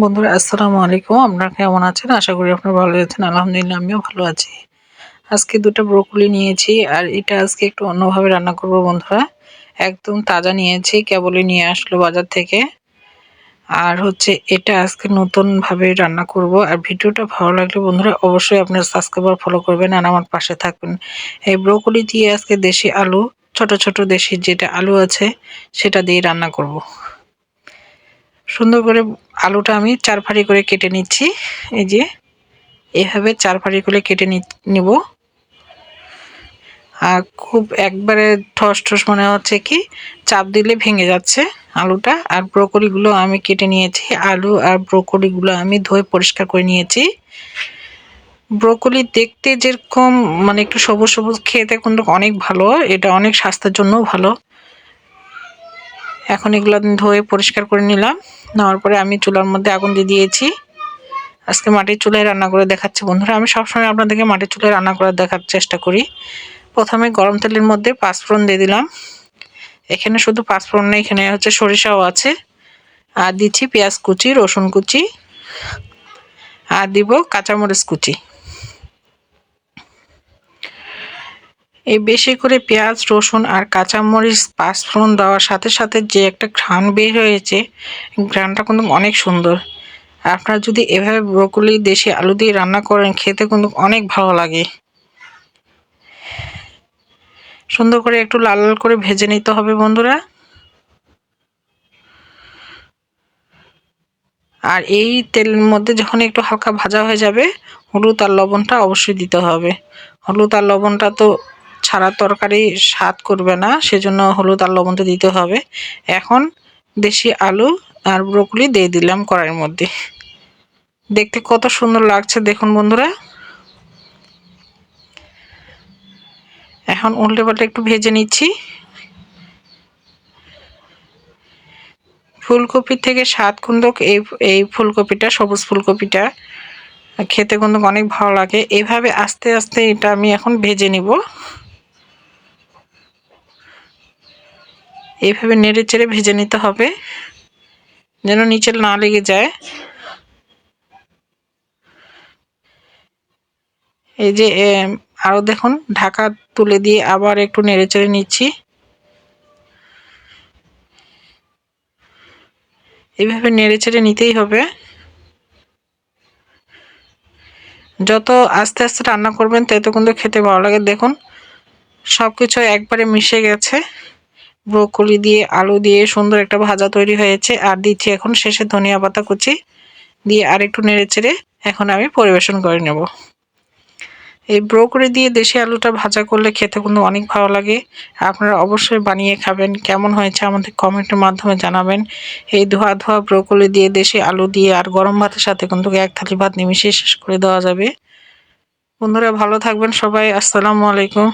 বন্ধুরা, আসসালামু আলাইকুম। আপনারা কেমন আছেন? আশা করি আপনারা ভালো আছেন। আলহামদুলিল্লাহ, আমিও ভালো আছি। আজকে দুটো ব্রোকলি নিয়েছি আর এটা আজকে একটু অন্যভাবে রান্না করব বন্ধুরা। একদম তাজা নিয়েছি, কেবলই নিয়ে আসলো বাজার থেকে। আর হচ্ছে এটা আজকে নতুনভাবে রান্না করব। আর ভিডিওটা ভালো লাগলে বন্ধুরা, অবশ্যই আপনার সাবস্ক্রাইবার ফলো করবেন আর আমার পাশে থাকবেন। এই ব্রোকলি দিয়ে আজকে দেশি আলু, ছোট ছোট দেশি যেটা আলু আছে, সেটা দিয়ে রান্না করব। সুন্দর করে আলুটা আমি চার ফাড়ি করে কেটে নিচ্ছি। এই যে, এভাবে চার ফাড়ি করে কেটে নিব। আর খুব একবারে ঠস ঠস মনে হচ্ছে কি, চাপ দিলে ভেঙে যাচ্ছে আলুটা। আর ব্রোকলিগুলো আমি কেটে নিয়েছি। আলু আর ব্রোকলিগুলো আমি ধুয়ে পরিষ্কার করে নিয়েছি। ব্রোকলি দেখতে যেরকম মানে একটু সবুজ সবুজ, খেতে কিন্তু অনেক ভালো। এটা অনেক স্বাস্থ্যের জন্যও ভালো। এখন এগুলো ধুয়ে পরিষ্কার করে নিলাম। নেওয়ার পরে আমি চুলার মধ্যে আগুন দিয়ে দিয়েছি। আজকে মাটির চুলায় রান্না করে দেখাচ্ছি বন্ধুরা। আমি সবসময় আপনাদেরকে মাটির চুলায় রান্না করে দেখার চেষ্টা করি। প্রথমে গরম তেলের মধ্যে পাঁচফোড়ন দিয়ে দিলাম। এখানে শুধু পাঁচফোড়ন নেই, এখানে হচ্ছে সরিষাও আছে। আর দিচ্ছি পেঁয়াজ কুচি, রসুন কুচি। আর দিব কাঁচামরিচ কুচি। এই বেশি করে পেঁয়াজ, রসুন আর কাঁচামরিচ, পাঁচফোড়ন দেওয়ার সাথে সাথে যে একটা ঘ্রাণ বের হয়েছে, ঘ্রাণটা কিন্তু অনেক সুন্দর। আপনারা যদি এভাবে ব্রকলি দেশি আলু দিয়ে রান্না করেন, খেতে কিন্তু অনেক ভালো লাগে। সুন্দর করে একটু লাল লাল করে ভেজে নিতে হবে বন্ধুরা। আর এই তেলের মধ্যে যখন একটু হালকা ভাজা হয়ে যাবে, হলুদ আর লবণটা অবশ্যই দিতে হবে। হলুদ আর লবণটা তো ছাড়া তরকারি স্বাদ করবে না, সেজন্য হলুদ আর লবণটা দিতে হবে। এখন দেশি আলু আর ব্রকলি দিয়ে দিলাম কড়াইয়ের মধ্যে। দেখতে কত সুন্দর লাগছে, দেখুন বন্ধুরা। এখন উল্টে পাল্টে একটু ভেজে নিচ্ছি। ফুলকপির থেকে স্বাদ কুন্দক, এই এই ফুলকপিটা, সবুজ ফুলকপিটা খেতে কিন্তু অনেক ভালো লাগে। এভাবে আস্তে আস্তে এটা আমি এখন ভেজে নিব। এইভাবে নেড়ে চেড়ে ভেজে নিতে হবে, যেন নিচে না লেগে যায়। এই যে আরও দেখুন, ঢাকা তুলে দিয়ে আবার একটু নেড়ে চেড়ে নিচ্ছি। এইভাবে নেড়ে চেড়ে নিতেই হবে। যত আস্তে আস্তে রান্না করবেন, তত কিন্তু খেতে ভালো লাগে। দেখুন সব কিছু একবারে মিশে গেছে। ব্রোকলি দিয়ে, আলু দিয়ে সুন্দর একটা ভাজা তৈরি হয়েছে। আর দিচ্ছি এখন শেষে ধনিয়া পাতা কুচি দিয়ে আর একটু নেড়ে চেড়ে এখন আমি পরিবেশন করে নেব। এই ব্রোকলি দিয়ে দেশি আলুটা ভাজা করলে খেতে কিন্তু অনেক ভালো লাগে। আপনারা অবশ্যই বানিয়ে খাবেন। কেমন হয়েছে আমাদের কমেন্টের মাধ্যমে জানাবেন। এই ধোয়া ধোয়া ব্রোকলি দিয়ে দেশি আলু দিয়ে আর গরম ভাতের সাথে কিন্তু এক থালি ভাত নিমিশে শেষ করে দেওয়া যাবে। বন্ধুরা ভালো থাকবেন সবাই। আসসালামু আলাইকুম।